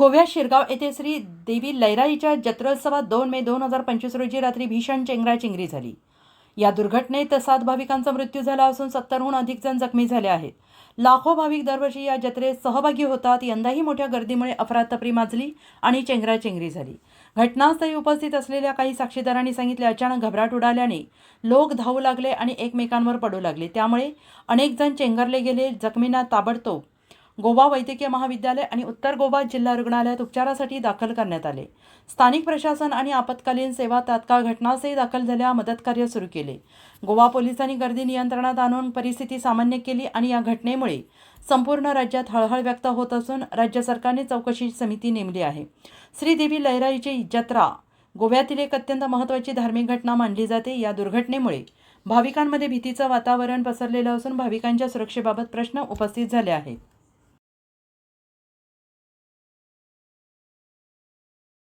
गोव्यात शिरगाव येथे श्री देवी लैराईच्या जत्रोत्सवात दोन मे दोन हजार पंचवीस रोजी रात्री भीषण चेंगराचेंगरी झाली. या दुर्घटनेत सात भाविकांचा मृत्यू झाला असून सत्तरहून अधिक जण जखमी झाले आहेत. लाखो भाविक दरवर्षी या जत्रेत सहभागी होतात यंदाही मोठ्या गर्दीमुळे अफरातफरी माजली आणि चेंगराचेंगरी झाली. घटनास्थळी उपस्थित असलेल्या काही साक्षीदारांनी सांगितले अचानक घबराट उडाल्याने लोक धावू लागले आणि एकमेकांवर पडू लागले. त्यामुळे अनेक जण चेंगरले गेले. जखमींना ताबडतोब गोवा वैद्यकीय महाविद्यालय आणि उत्तर गोवा जिल्हा रुग्णालयात उपचारासाठी दाखल करण्यात आले. स्थानिक प्रशासन आणि आपत्कालीन सेवा तात्काळ घटनास्थळी दाखल झाल्या मदतकार्य सुरू केले. गोवा पोलिसांनी गर्दी नियंत्रणात आणून परिस्थिती सामान्य केली आणि या घटनेमुळे संपूर्ण राज्यात हळहळ व्यक्त होत असून राज्य सरकारने चौकशी समिती नेमली आहे. श्रीदेवी लैराईची जत्रा गोव्यातील एक अत्यंत महत्त्वाची धार्मिक घटना मानली जाते. या दुर्घटनेमुळे भाविकांमध्ये भीतीचं वातावरण पसरलेलं असून भाविकांच्या सुरक्षेबाबत प्रश्न उपस्थित झाले आहेत.